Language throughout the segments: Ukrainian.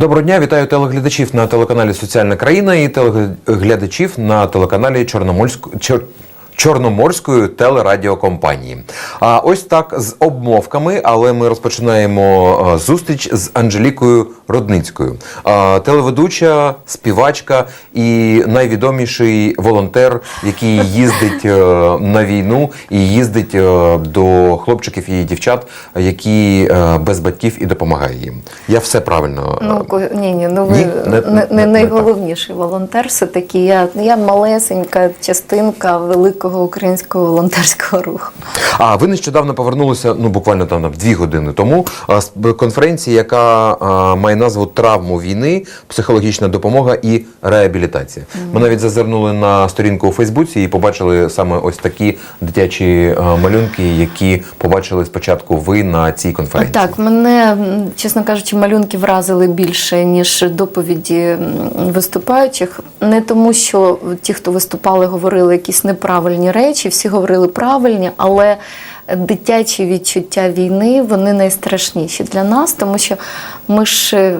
Доброго дня, вітаю телеглядачів на телеканалі Соціальна країна і телеглядачів на телеканалі Чорноморськ... Чор... Чорноморської телерадіокомпанії. А ось так з обмовками, але ми розпочинаємо зустріч з Анжелікою Родницькою, телеведуча, співачка і найвідоміший волонтер, який їздить е, на війну і їздить е, до хлопчиків і дівчат, які е, без батьків і допомагає їм. Я все правильно. е, Ну, ні, ні, ну ви Ні, не- не, не, не- не найголовніший волонтер. Все таки я, я малесенька частинка великого українського волонтерського руху. А ви нещодавно повернулися, ну буквально там на дві години тому, з конференції, яка а, має назву Травму війни, психологічна допомога і реабілітація. Ми навіть зазирнули на сторінку у Фейсбуці і побачили саме ось такі дитячі а, малюнки, які побачили спочатку ви на цій конференції. Так, мене, чесно кажучи, малюнки вразили більше, ніж доповіді виступаючих. Не тому, що ті, хто виступали, говорили якісь неправильні речі, всі говорили правильні, але дитячі відчуття війни вони найстрашніші для нас, тому що ми ж, е,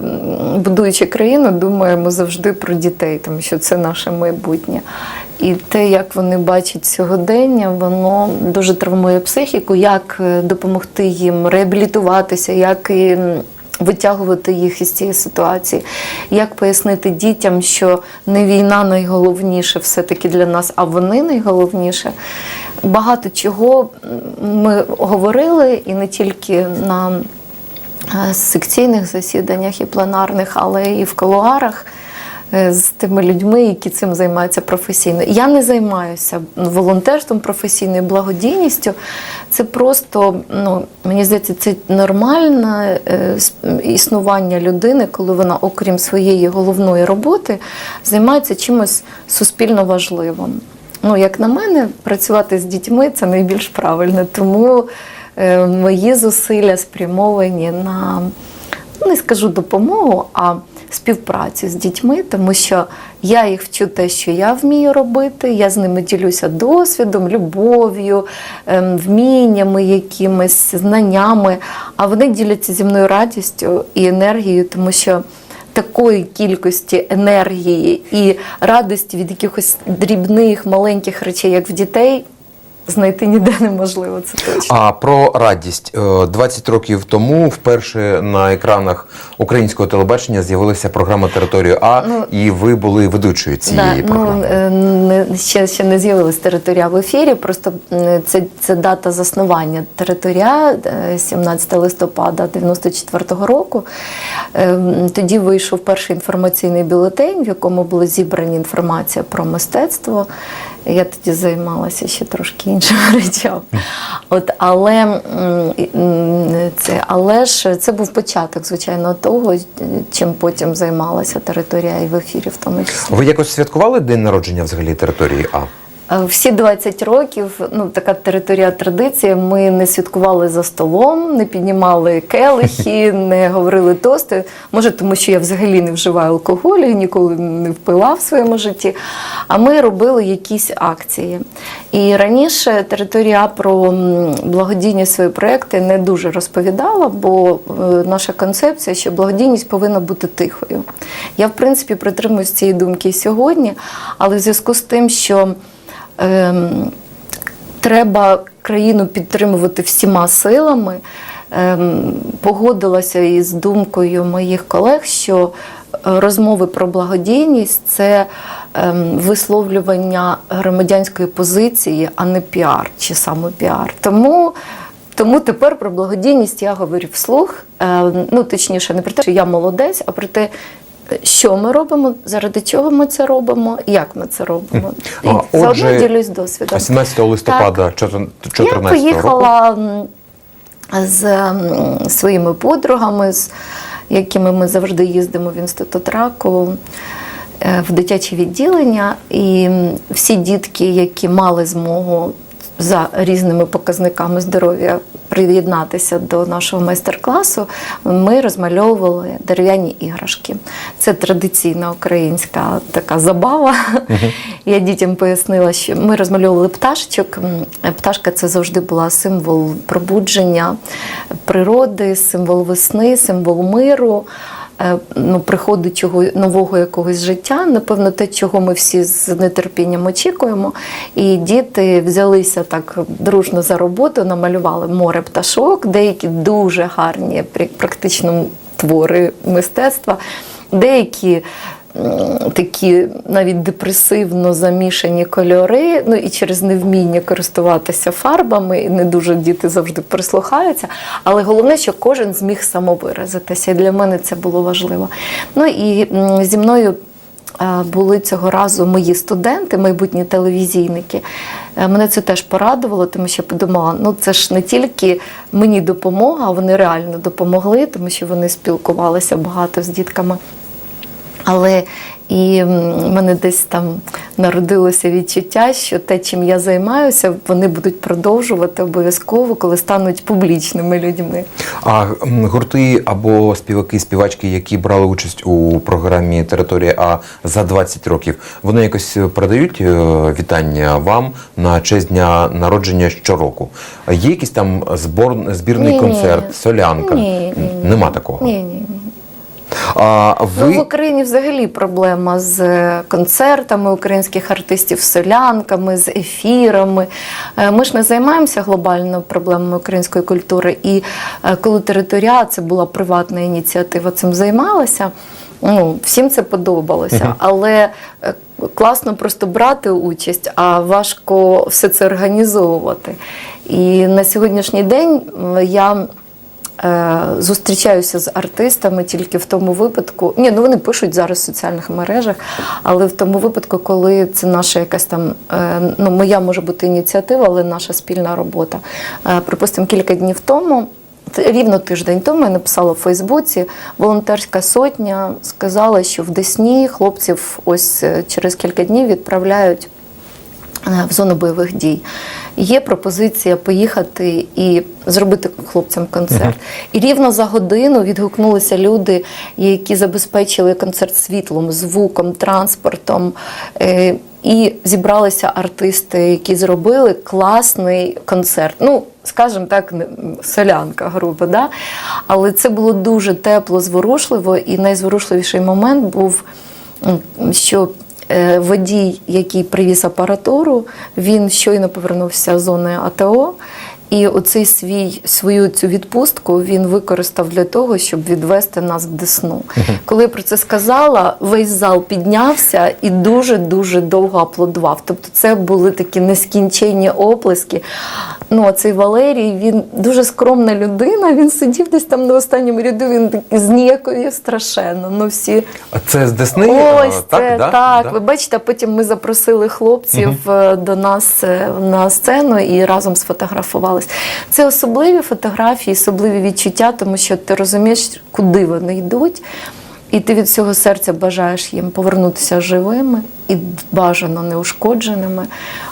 будуючи країну, думаємо завжди про дітей, тому що це наше майбутнє. І те, як вони бачать сьогодення, воно дуже травмує психіку, як е, допомогти їм реабілітуватися, як і витягувати їх із цієї ситуації, як пояснити дітям, що не війна найголовніше все-таки для нас, а вони найголовніше. Багато чого ми говорили, і не тільки на е, секційних засіданнях і пленарних, але і в колуарах з тими людьми, які цим займаються професійно. Я не займаюся волонтерством професійною благодійністю. Це просто, ну, мені здається, це нормальне е, існування людини, коли вона, окрім своєї головної роботи, займається чимось суспільно важливим. Ну, як на мене, працювати з дітьми це найбільш правильно. Тому е, мої зусилля спрямовані на ну, не скажу допомогу, а співпрацю з дітьми, тому що я їх вчу те, що я вмію робити. Я з ними ділюся досвідом, любов'ю, ем, вміннями, якимись знаннями. А вони діляться зі мною радістю і енергією, тому що. Такої кількості енергії і радості від якихось дрібних маленьких речей, як в дітей, знайти ніде неможливо. Це точно. А про радість Е, 20 років тому вперше на екранах українського телебачення з'явилася програма Територія А, Ну, і ви були ведучою цієї Да, програми. ну, е, не, ще, ще не з'явилась територія в ефірі, просто це, це дата заснування територія е, 17 листопада 94-го року. Е, Тоді вийшов перший інформаційний бюлетень, в якому була зібрана інформація про мистецтво. Я тоді займалася ще трошки іншими речами. От, але, це, але ж це був початок, звичайно, того, чим потім займалася територія і в ефірі в тому числі. Ви якось святкували день народження взагалі території А? Е, Всі 20 років, ну така територія традиція. Ми не святкували за столом, не піднімали келихи, не говорили тости. Може, тому що я взагалі не вживаю алкоголю, ніколи не впила в своєму житті. А ми робили якісь акції. І раніше територія про благодійні свої проекти не дуже розповідала, бо е, наша концепція, що благодійність повинна бути тихою. Я, в принципі, притримуюсь цієї думки сьогодні, але в зв'язку з тим, що ем, треба країну підтримувати всіма силами. Ем, погодилася із думкою моїх колег, що е, розмови про благодійність це ем, висловлювання громадянської позиції, а не піар чи саме піар. Тому тому тепер про благодійність я говорю вслух. Е, ну, точніше, не про те, що я молодець, а про те, що ми робимо, заради чого ми це робимо, як ми це робимо. І А, заодно отже, ділюсь досвідом. 17 листопада 2014 Я поїхала з своїми подругами, з якими ми завжди їздимо в інститут раку. е, В дитяче відділення, і всі дітки, які мали змогу за різними показниками здоров'я приєднатися до нашого майстер-класу, ми розмальовували дерев'яні іграшки. Це традиційна українська така забава. Я дітям пояснила, що ми розмальовували пташечок. Пташка це завжди була символ пробудження природи, символ весни, символ миру. Е, ну, приходу чого нового якогось життя. Напевно, те, чого ми всі з нетерпінням очікуємо. І діти взялися так дружно за роботу, намалювали море пташок, деякі дуже гарні, практично твори мистецтва, деякі. М, Такі навіть депресивно замішані кольори, ну і через невміння користуватися фарбами, і не дуже діти завжди прислухаються. Але головне, що кожен зміг самовиразитися. І для мене це було важливо. Ну і зі мною е, були цього разу мої студенти, майбутні телевізійники. Е, Мене це теж порадувало, тому що подумала, ну це ж не тільки мені допомога, вони реально допомогли, тому що вони спілкувалися багато з дітками. Але і в мене десь там народилося відчуття, що те, чим я займаюся, вони будуть продовжувати обов'язково, коли стануть публічними людьми. А гурти або співаки, співачки, які брали участь у програмі Територія А за 20 років, вони якось передають е, вітання вам на честь дня народження щороку. Є якийсь там збор, збірний Ні-ні. концерт, солянка? Ні, ні, ні. Нема такого. Ні, ні, А Ну, в Україні взагалі проблема з концертами українських артистів, з солянками, з ефірами. Е, Ми ж не займаємося глобально проблемами української культури. І е, коли територія це була приватна ініціатива, цим займалася. Ну, всім це подобалося, але е, класно просто брати участь, а важко все це організовувати. І на сьогоднішній день я Зустрічаюся з артистами тільки в тому випадку. Ні, ну вони пишуть зараз в соціальних мережах, але в тому випадку, коли це наша якась там, е, ну моя може бути ініціатива, але наша спільна робота. Е, Припустимо, кілька днів тому. Рівно тиждень тому я написала в Фейсбуці, волонтерська сотня сказала, що в Десні хлопців ось е, через кілька днів відправляють е, в зону бойових дій. Є пропозиція поїхати і зробити хлопцям концерт. І рівно за годину відгукнулися люди, які забезпечили концерт світлом, звуком, транспортом. Е, І зібралися артисти, які зробили класний концерт. Ну, скажімо так, солянка, грубо, да? але це було дуже тепло, зворушливо, і найзворушливіший момент був, що е, водій, який привіз апаратуру, він щойно повернувся з зони АТО. І оцей свій свою цю відпустку він використав для того, щоб відвести нас в Десну. Коли я про це сказала, весь зал піднявся і дуже дуже довго аплодував. Тобто, це були такі нескінченні оплески. Ну, а цей Валерій, він дуже скромна людина. Він сидів десь там на останньому ряду. Він такий зніяковів страшенно. Ну всі А це з Десни? Ось це да? так. Да? Ви бачите, потім ми запросили хлопців е, до нас е, на сцену і разом сфотографувались. Це особливі фотографії, особливі відчуття, тому що ти розумієш, куди вони йдуть. І ти від всього серця бажаєш їм повернутися живими і бажано неушкодженими,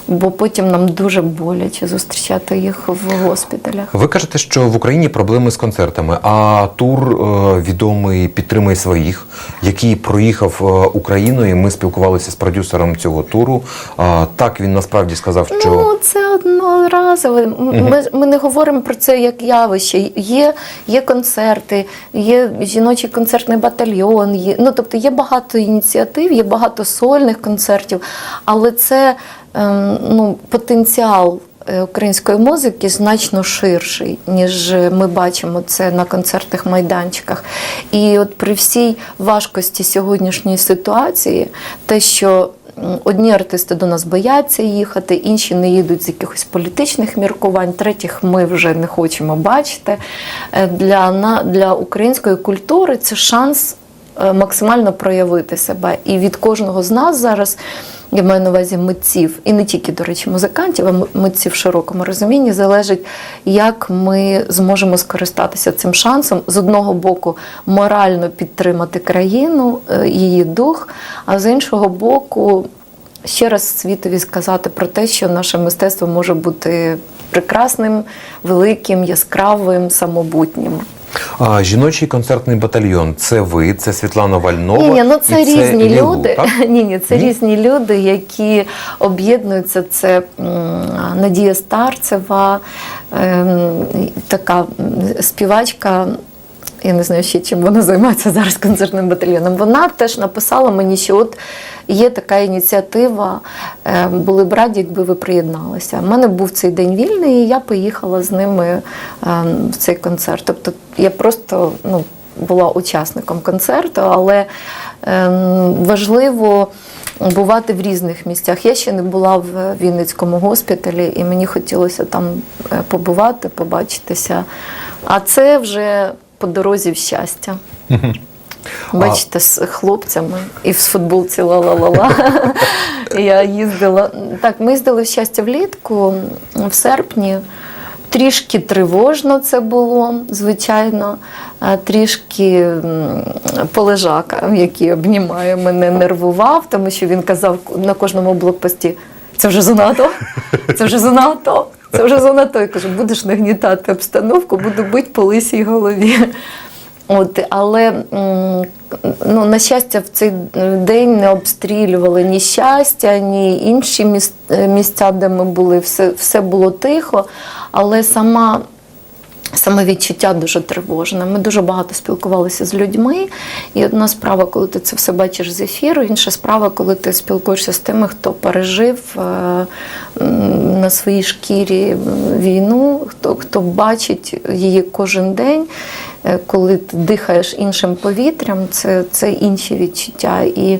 бо потім нам дуже боляче зустрічати їх в госпіталях. Ви кажете, що в Україні проблеми з концертами, а тур е, відомий підтримай своїх, який проїхав е, Україною. Ми спілкувалися з продюсером цього туру. А, так він насправді сказав, що Ну, це одноразове. Ми, ми не говоримо про це як явище. Є, є концерти, є жіночий концертний батальйон, є, ну, тобто є багато ініціатив, є багато сольних концертів, але це ем, ну, потенціал. е, Української музики значно ширший, ніж ми бачимо це на концертних майданчиках. І от при всій важкості сьогоднішньої ситуації, те, що Одні артисти до нас бояться їхати, інші не їдуть з якихось політичних міркувань, третіх ми вже не хочемо бачити. Е, Для, для української культури це шанс максимально проявити себе. І від кожного з нас зараз. Я маю на увазі митців, і не тільки, до речі, музикантів, а митців в широкому розумінні залежить, як ми зможемо скористатися цим шансом з одного боку морально підтримати країну, е, її дух, а з іншого боку, ще раз світові сказати про те, що наше мистецтво може бути прекрасним, великим, яскравим, самобутнім. А, жіночий концертний батальйон це ви, це Світлана Вальнова. Ні, ні, ну це і різні це люди. так? Ні, ні, це Ні? різні люди, які об'єднуються. Це Надія Старцева, ем, така співачка. Я не знаю ще чим вона займається зараз концертним батальйоном. Вона теж написала мені, що от є така ініціатива, е, були б раді, якби ви приєдналися. У мене був цей день вільний, і я поїхала з ними е, в цей концерт. Тобто я просто ну, була учасником концерту, але е, важливо бувати в різних місцях. Я ще не була в Вінницькому госпіталі, і мені хотілося там е, побувати, побачитися. А це вже по дорозі в щастя. Бачите, з хлопцями і в футболці ла-ла-ла-ла. Я їздила. Так, ми їздили в щастя влітку в серпні. Трішки тривожно це було, звичайно, трішки полежака, який обнімає мене, нервував, тому що він казав на кожному блокпості: це вже занадто, це вже занадто, це вже зона той, кажу, будеш нагнітати обстановку, буду бити по лисій голові. От, але ну, на щастя, в цей день не обстрілювали ні щастя, ні інші місця, де ми були. Все, все було тихо, але сама. Саме відчуття дуже тривожне. Ми дуже багато спілкувалися з людьми. І одна справа, коли ти це все бачиш з ефіру, інша справа, коли ти спілкуєшся з тими, хто пережив е, на своїй шкірі війну, хто, хто бачить її кожен день. Е, Коли ти дихаєш іншим повітрям, це, це інші відчуття. І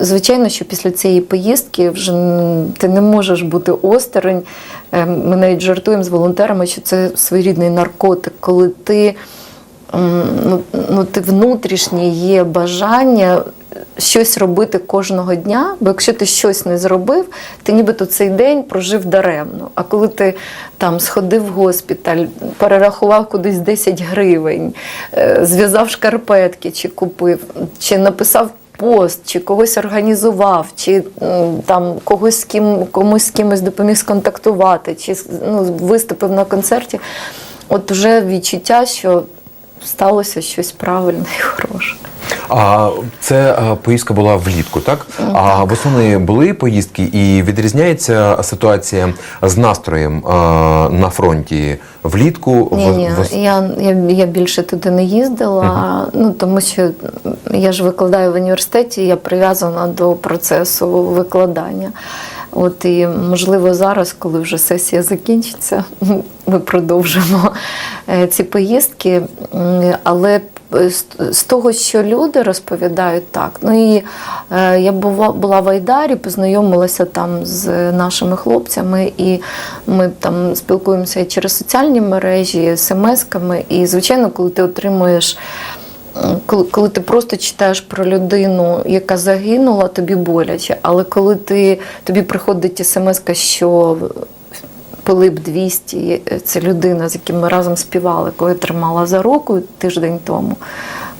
Звичайно, що після цієї поїздки вже ти не можеш бути осторонь. Е, Ми навіть жартуємо з волонтерами, що це своєрідний наркотик, коли ти, ну, ну, ти внутрішнє є бажання щось робити кожного дня, бо якщо ти щось не зробив, ти нібито цей день прожив даремно. А коли ти там сходив в госпіталь, перерахував кудись 10 гривень, е, зв'язав шкарпетки чи купив, чи написав пост, чи когось організував, чи там когось з ким, комусь з кимось допоміг сконтактувати, чи ну, виступив на концерті, от вже відчуття, що сталося щось правильне і хороше. А це поїздка була влітку, так? А восени були поїздки, і відрізняється ситуація з настроєм е, на фронті влітку. Ні, ні, вос- я, я, я більше туди не їздила, ну тому що я ж викладаю в університеті, я прив'язана до процесу викладання. От і можливо зараз, коли вже сесія закінчиться, ми продовжимо е, ці поїздки. Але з- з того, що люди розповідають, так. Ну і е, я була, в Айдарі, познайомилася там з нашими хлопцями, і ми там спілкуємося через соціальні мережі, смс-ками. І, звичайно, коли ти отримуєш. Коли ти просто читаєш про людину, яка загинула, тобі боляче. Але коли ти, тобі приходить смс, що Пилип 200, це людина, з яким ми разом співали, коли тримала за руку тиждень тому.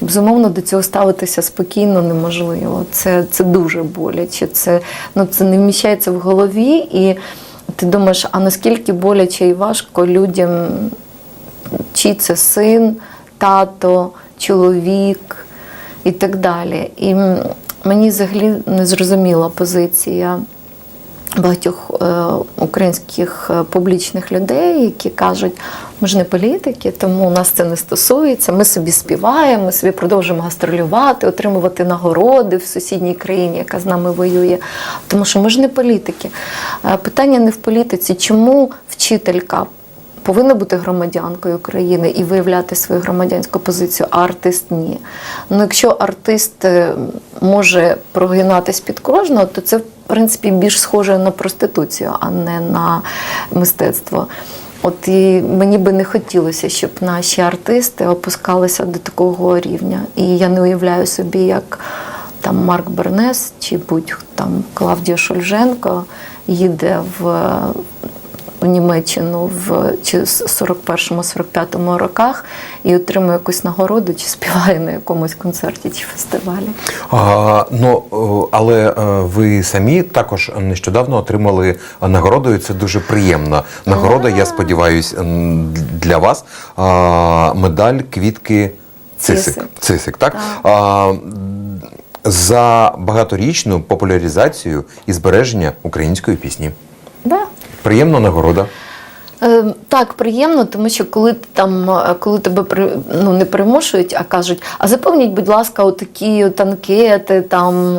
Безумовно, до цього ставитися спокійно неможливо. Це, це дуже боляче. Це, ну, це не вміщається в голові, і ти думаєш, а наскільки боляче і важко людям, чи це син, тато, чоловік і так далі. І мені взагалі не зрозуміла позиція багатьох е, українських е, публічних людей, які кажуть, ми ж не політики, тому нас це не стосується. Ми собі співаємо, ми собі продовжуємо гастролювати, отримувати нагороди в сусідній країні, яка з нами воює. Тому що ми ж не політики. Е, Питання не в політиці, чому вчителька повинна бути громадянкою України і виявляти свою громадянську позицію, а артист ні. Ну, якщо артист може прогинатись під кожного, то це принципі більш схоже на проституцію, а не на мистецтво. От і мені би не хотілося, щоб наші артисти опускалися до такого рівня. І я не уявляю собі, як там Марк Бернес чи будь там Клавдія Шульженко їде в в Німеччину в чи 41-45 роках і отримує якусь нагороду, чи співає на якомусь концерті чи фестивалі. А, ну, але е, ви самі також нещодавно отримали нагороду, і це дуже приємна нагорода. Я сподіваюся, для вас. А, медаль квітки Цисик. Цисик. Цисик, так? Так. А, за багаторічну популяризацію і збереження української пісні. Приємна нагорода. Е, Так, приємно, тому що коли там, е, коли тебе ну, не примушують, а кажуть, а заповніть, будь ласка, отакі от анкети, там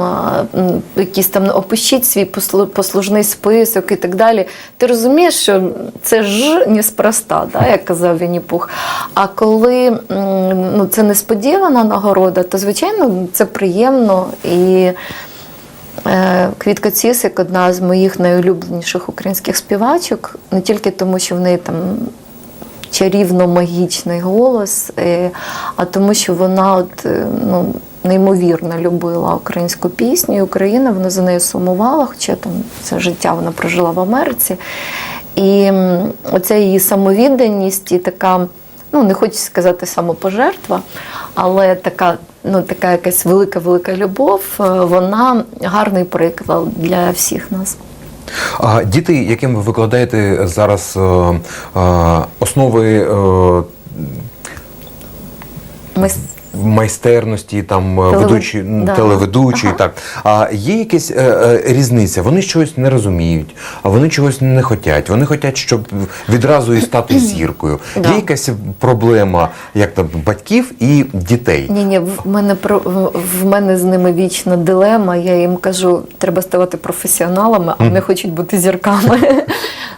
якісь там опишіть свій послужний список і так далі. Ти розумієш, що це ж неспроста, да, як казав Вінні-Пух. А коли ну, це несподівана нагорода, то звичайно це приємно і. Е, Квітка Цісик одна з моїх найулюбленіших українських співачок, не тільки тому, що в неї там чарівно-магічний голос, е, а тому, що вона от, е, ну, неймовірно любила українську пісню, і Україна, вона за нею сумувала, хоча там все життя вона прожила в Америці. І оця її самовідданість і така, ну не хочу сказати самопожертва, але така, ну, така якась велика-велика любов, е, вона гарний приклад для всіх нас. А діти, яким ви викладаєте зараз е, е, основи е, Ми с- майстерності, там е, Телевед- ведучі, да. телеведучі, Ага. так. А є якась е, е, різниця? Вони чогось не розуміють, а вони чогось не хочуть. Вони хочуть, щоб відразу і стати зіркою. Да. Є якась проблема, як там батьків і дітей. Ні, ні, в мене про в- мене з ними вічна дилема. Я їм кажу, треба ставати професіоналами, а вони хочуть бути зірками.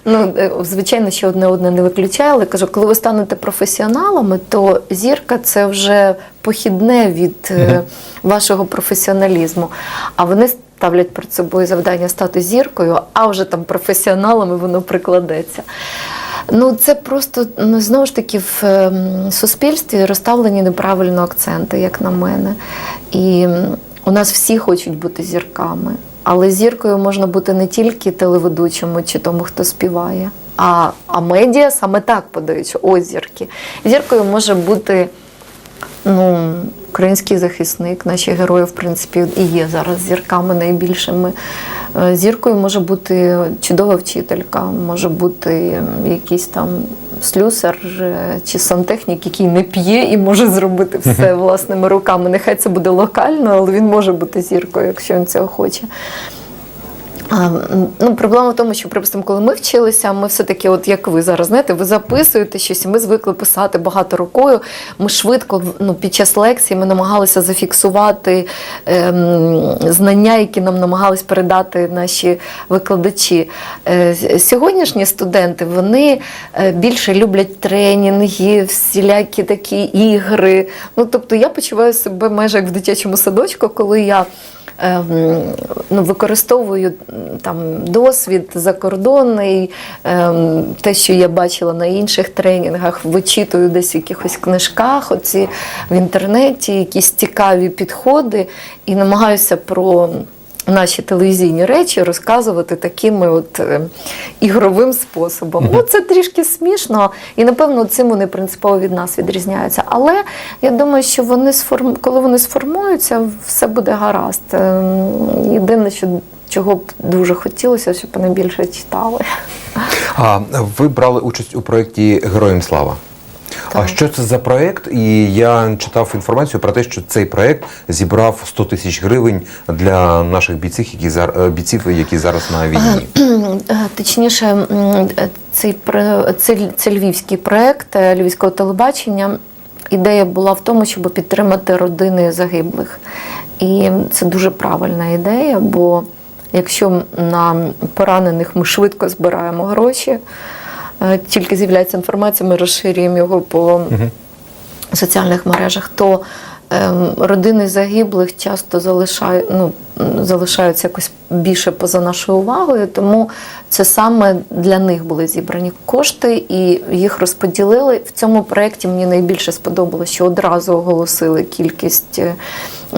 Ну, е, звичайно, що одне одне не виключає, але кажу, коли ви станете професіоналами, то зірка це вже похідне від е, вашого професіоналізму. А вони ставлять перед собою завдання стати зіркою, а вже там професіоналами воно прикладеться. Ну, це просто ну, знову ж таки в ем, суспільстві розставлені неправильно акценти, як на мене. І у нас всі хочуть бути зірками. Але зіркою можна бути не тільки телеведучому чи тому, хто співає, а, а медіа саме так подають, що ось зірки. Зіркою може бути ну, український захисник, наші герої, в принципі, і є зараз зірками найбільшими. Е, Зіркою може бути чудова вчителька, може бути якийсь там слюсар е, чи сантехнік, який не п'є і може зробити все власними руками. Нехай це буде локально, але він може бути зіркою, якщо він цього хоче. Ну, проблема в тому, що, припустимо, коли ми вчилися, ми все-таки, от як ви зараз, знаєте, ви записуєте щось, і ми звикли писати багато рукою. Ми швидко ну, під час лекції ми намагалися зафіксувати ем, знання, які нам намагались передати наші викладачі. Е, сьогоднішні студенти вони е, більше люблять тренінги, всілякі такі ігри. Ну, тобто я почуваю себе майже як в дитячому садочку, коли я ну, використовую там досвід закордонний, ем, те, що я бачила на інших тренінгах, вичитую десь в якихось книжках, оці в інтернеті, якісь цікаві підходи, і намагаюся про. Наші телевізійні речі розказувати такими от е, ігровим способом. Ну, це трішки смішно, і напевно цим вони принципово від нас відрізняються. Але я думаю, що вони сформ... коли вони сформуються, все буде гаразд. Ем, Єдине, що чого б дуже хотілося, щоб вони більше читали. А ви брали участь у проєкті Героям слава. А що це за проєкт? І я читав інформацію про те, що цей проєкт зібрав 100 тисяч гривень для наших бійців, які зар- е, бійців, які зараз на війні. Е, Точніше, е, цей це, це львівський проект е, львівського телебачення. Ідея була в тому, щоб підтримати родини загиблих. І це дуже правильна ідея, бо якщо на поранених ми швидко збираємо гроші, е, тільки з'являється інформація, ми розширюємо його по соціальних мережах, то родини загиблих часто залишають, ну, залишаються якось більше поза нашою увагою, тому це саме для них були зібрані кошти і їх розподілили. В цьому проєкті мені найбільше сподобалося, що одразу оголосили кількість е,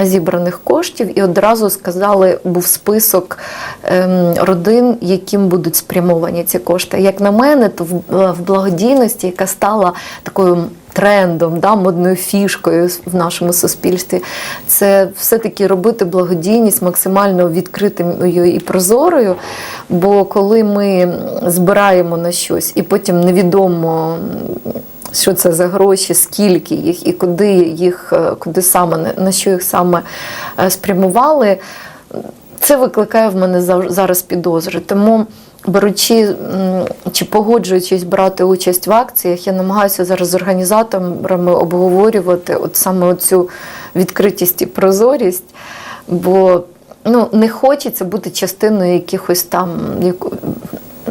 зібраних коштів і одразу сказали, був список ем, родин, яким будуть спрямовані ці кошти. Як на мене, то е, в благодійності, яка стала такою трендом, да, модною фішкою в нашому суспільстві. Це все-таки робити благодійність максимально відкритою і прозорою. Бо коли ми збираємо на щось і потім невідомо. Що це за гроші, скільки їх і куди їх, е, куди саме на- що їх саме е, спрямували, це викликає в мене зараз підозри. Тому беручи чи погоджуючись брати участь в акціях, я намагаюся зараз з організаторами обговорювати от саме цю відкритість і прозорість, бо ну, не хочеться бути частиною якихось там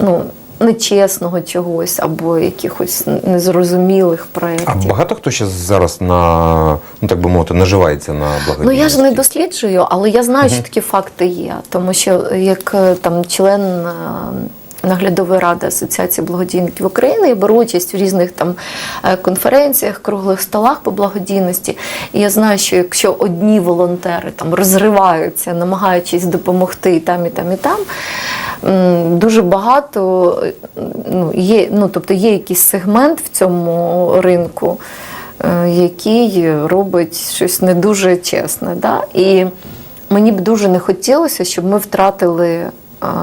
ну, нечесного чогось або якихось незрозумілих А багато хто ще зараз на ну так би мовити наживається на Ну я ж не досліджую, але я знаю, що такі факти є. Тому що як е, там член е, наглядової ради Асоціації благодійників України, я беру участь в різних там е, конференціях, круглих столах по благодійності. І я знаю, що якщо одні волонтери там розриваються, намагаючись допомогти і там, і там, і там. Дуже багато е, ну, є, ну, тобто є якийсь сегмент в цьому ринку, е, який робить щось не дуже чесне. Да? І мені б дуже не хотілося, щоб ми втратили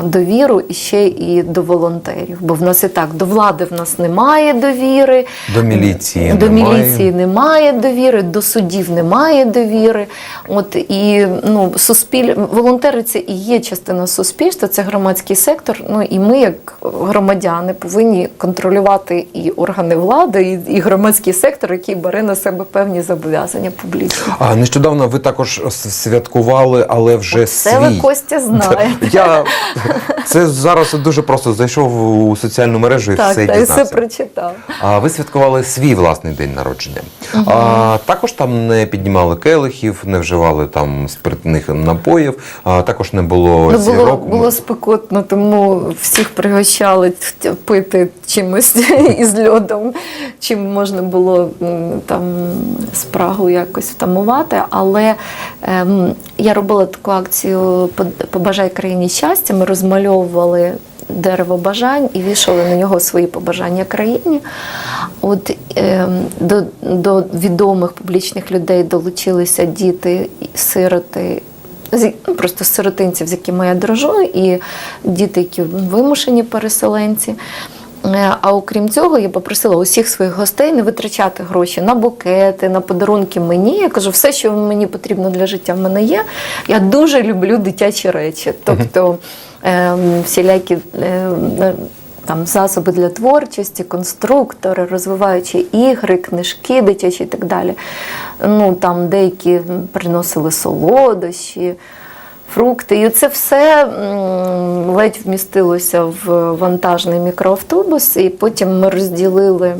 довіру і ще і до волонтерів. Бо в нас і так до влади в нас немає довіри, До міліції до немає. міліції немає довіри, до судів немає довіри. От і ну, суспіль... волонтери це і є частина суспільства, це громадський сектор. Ну і ми, як громадяни, повинні контролювати і органи влади, і, і громадський сектор, який бере на себе певні зобов'язання публічні. А нещодавно ви також святкували, але вже Це свій. ви Костя знаєте. Я це зараз дуже просто зайшов у соціальну мережу і Так, все та, і все прочитав. А ви святкували свій власний день народження. А, також там не піднімали келихів, не вживали там спиртних напоїв, а також не було Ну, було, зірок. було спекотно, тому всіх пригощали пити чимось із льодом, чим можна було там спрагу якось втамувати. Але ем, я робила таку акцію «Под- Побажай країні щастя. Ми розмальовували дерево бажань і вішали на нього свої побажання країні. От ем, до, до відомих публічних людей долучилися діти, сироти. ну, Просто сиротинців, з якими я дружу, і діти, які вимушені переселенці. Е, А окрім цього, я попросила усіх своїх гостей не витрачати гроші на букети, на подарунки мені. Я кажу, все, що мені потрібно для життя, в мене є. Я дуже люблю дитячі речі. Тобто всілякі ем, там засоби для творчості, конструктори, розвиваючі ігри, книжки дитячі і так далі. Ну там деякі приносили солодощі. Фрукти, і це все ледь вмістилося в вантажний мікроавтобус, і потім ми розділили е,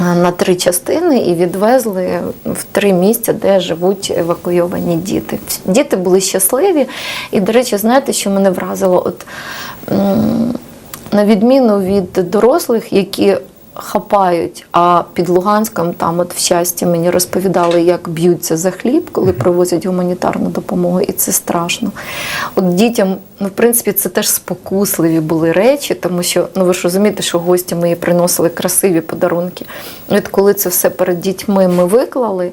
на три частини і відвезли в три місця, де живуть евакуйовані діти. Діти були щасливі. І, до речі, знаєте, що мене вразило? От, на відміну від дорослих, які хапають, а під Луганськом там от в щасті мені розповідали, як б'ються за хліб, коли привозять гуманітарну допомогу, і це страшно. От дітям, ну, в принципі, це теж спокусливі були речі, тому що ну ви ж розумієте, що гості мої приносили красиві подарунки. От коли це все перед дітьми ми виклали.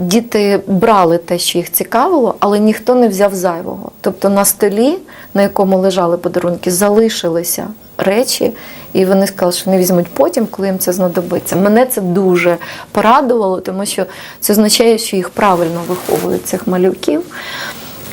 Діти брали те, що їх цікавило, але ніхто не взяв зайвого. Тобто на столі, на якому лежали подарунки, залишилися речі, і вони сказали, що вони візьмуть потім, коли їм це знадобиться. Мене це дуже порадувало, тому що це означає, що їх правильно виховують цих малюків.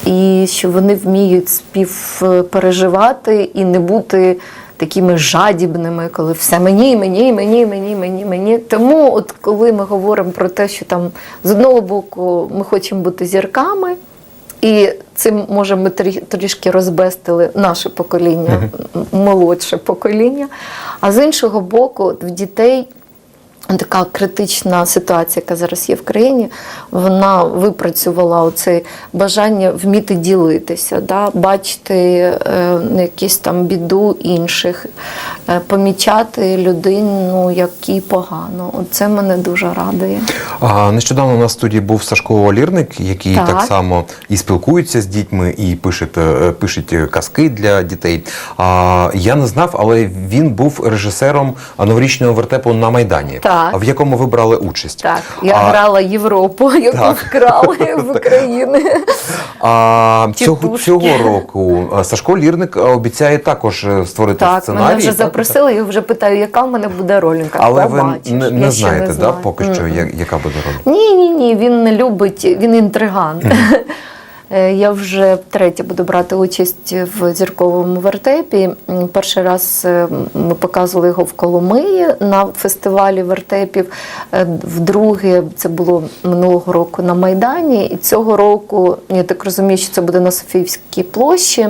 І що вони вміють співпереживати і не бути такими жадібними, коли все мені, мені, мені, мені, мені, мені. Тому, от коли ми говоримо про те, що там з одного боку ми хочемо бути зірками, і цим може ми трішки розбестили наше покоління, молодше покоління. А з іншого боку, в дітей така критична ситуація, яка зараз є в країні, вона випрацювала оце бажання вміти ділитися, да? бачити е, якусь там біду інших, е, помічати людину, як їй погано. Це мене дуже радує. А нещодавно у нас в студії був Сашко Олірник, який так. Так. само і спілкується з дітьми, і пише, е, казки для дітей. А я не знав, але він був режисером новорічного вертепу на Майдані, Так. В якому ви брали участь. Так, я А- грала Європу, яку Так. вкрали в України. А цього, цього року е, Сашко Лірник обіцяє також е, створити Так, сценарій. мене вже так? запросили, я вже питаю, яка в мене буде каже, Але ви не, не знаєте, да, знаю. поки що, Мгм. я- яка буде роль. Ні, ні, ні, він не любить, він інтригант. Е, Я вже втретє буду брати участь в зірковому вертепі. Перший раз е, ми показували його в Коломиї на фестивалі вертепів. Е, Вдруге це було минулого року на Майдані. І цього року, я так розумію, що це буде на Софіївській площі.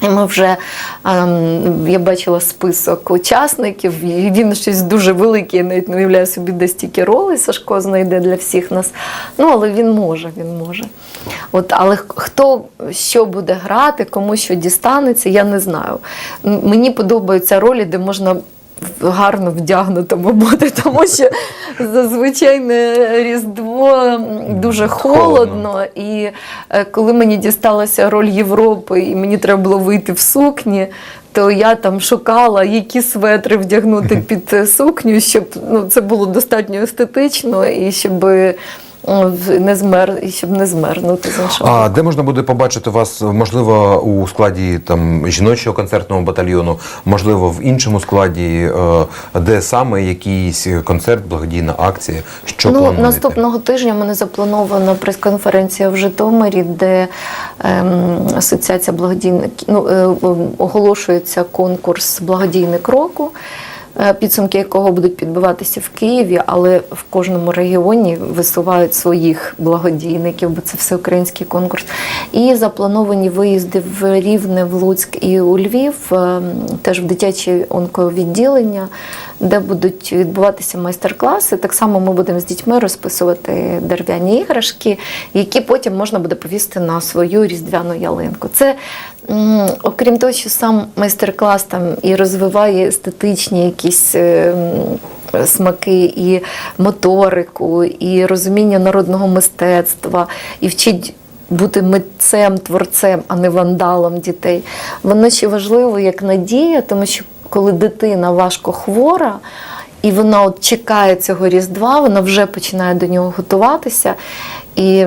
Ми вже ем, я бачила список учасників, і він щось дуже великий, навіть не уявляю собі, де стільки ролей Сашко знайде для всіх нас. Ну, але він може, він може. От, але хто що буде грати, кому що дістанеться, я не знаю. Мені подобаються ролі, де можна гарно вдягнутому бути, тому що зазвичай на Різдво дуже Холодно. холодно. І е, коли мені дісталася роль Європи, і мені треба було вийти в сукні, то я там шукала, які светри вдягнути під е, сукню, щоб ну, це було достатньо естетично і щоб не змер, і щоб не змерзнути з іншого. А де можна буде побачити вас, можливо, у складі там жіночого концертного батальйону, можливо, в іншому складі, е, де саме якийсь концерт, благодійна акція? Що ну, плануєте? наступного тижня мене запланована прес-конференція в Житомирі, де ем, асоціація благодійників ну, е, оголошується конкурс благодійник року. Е, Підсумки якого будуть підбиватися в Києві, але в кожному регіоні висувають своїх благодійників, бо це всеукраїнський конкурс. І заплановані виїзди в Рівне, в Луцьк і у Львів, ем, теж в дитячі онковідділення, де будуть відбуватися майстер-класи. Так само ми будемо з дітьми розписувати дерев'яні іграшки, які потім можна буде повісити на свою різдвяну ялинку. Це окрім того, що сам майстер-клас там і розвиває естетичні якісь. е, Смаки і моторику, і розуміння народного мистецтва, і вчить бути митцем, творцем, а не вандалом дітей. Воно ще важливо як надія, тому що коли дитина важко хвора, і вона от чекає цього різдва, вона вже починає до нього готуватися. І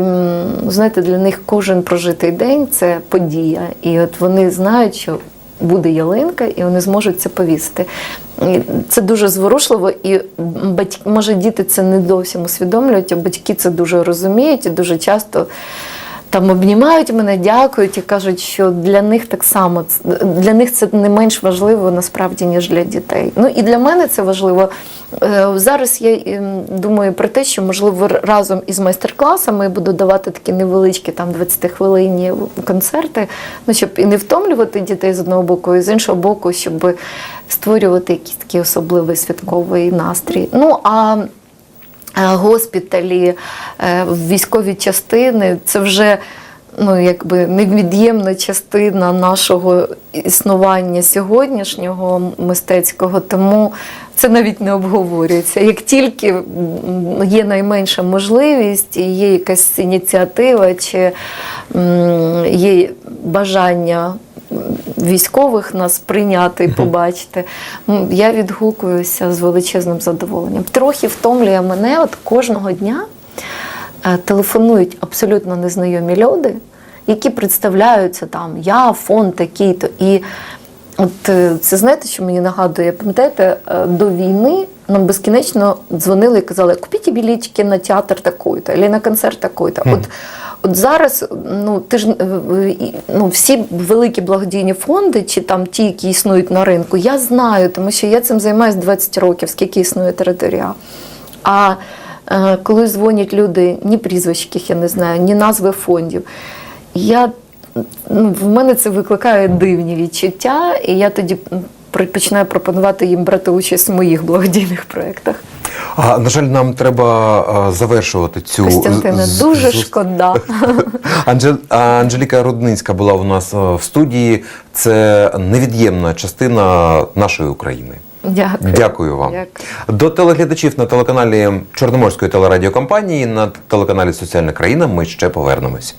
знаєте, для них кожен прожитий день це подія. І от вони знають, що буде ялинка, і вони зможуть це повісити. І Це дуже зворушливо, і батьки, може, діти це не зовсім усвідомлюють, а батьки це дуже розуміють і дуже часто там обнімають мене, дякують і кажуть, що для них так само для них це не менш важливо насправді, ніж для дітей. Ну і для мене це важливо. Е, Зараз я ем, думаю про те, що можливо разом із майстер-класами буду давати такі невеличкі там 20-хвилинні концерти, ну щоб і не втомлювати дітей з одного боку, і з іншого боку, щоб створювати якийсь такий особливий святковий настрій. Ну а госпіталі, е, військові частини це вже ну, якби невід'ємна частина нашого існування сьогоднішнього мистецького, тому це навіть не обговорюється. Як тільки є найменша можливість, і є якась ініціатива чи є бажання військових нас прийняти і побачити. Я відгукуюся з величезним задоволенням. Трохи втомлює мене от кожного дня е, телефонують абсолютно незнайомі люди, які представляються там я, фонд такий-то. І от е, це знаєте, що мені нагадує, пам'ятаєте, е, до війни нам безкінечно дзвонили і казали, купіть білічки на театр такий-то, або на концерт такий-то. От От зараз ну ти ж е, ну, всі великі благодійні фонди, чи там ті, які існують на ринку, я знаю, тому що я цим займаюся 20 років, скільки існує територіал. А е, коли дзвонять люди, ні прізвищ, яких я не знаю, ні назви фондів, я, ну, в мене це викликає дивні відчуття, і я тоді починаю пропонувати їм брати участь в моїх благодійних проєктах. А, на жаль, нам треба завершувати цю Костянтине, з- дуже шкода. Анджел... а, Анжеліка Рудницька була у нас е, в студії. Це невід'ємна частина нашої України. Дякую. Дякую вам. Дякую. До телеглядачів на телеканалі Чорноморської телерадіокомпанії на телеканалі Соціальна країна. Ми ще повернемось.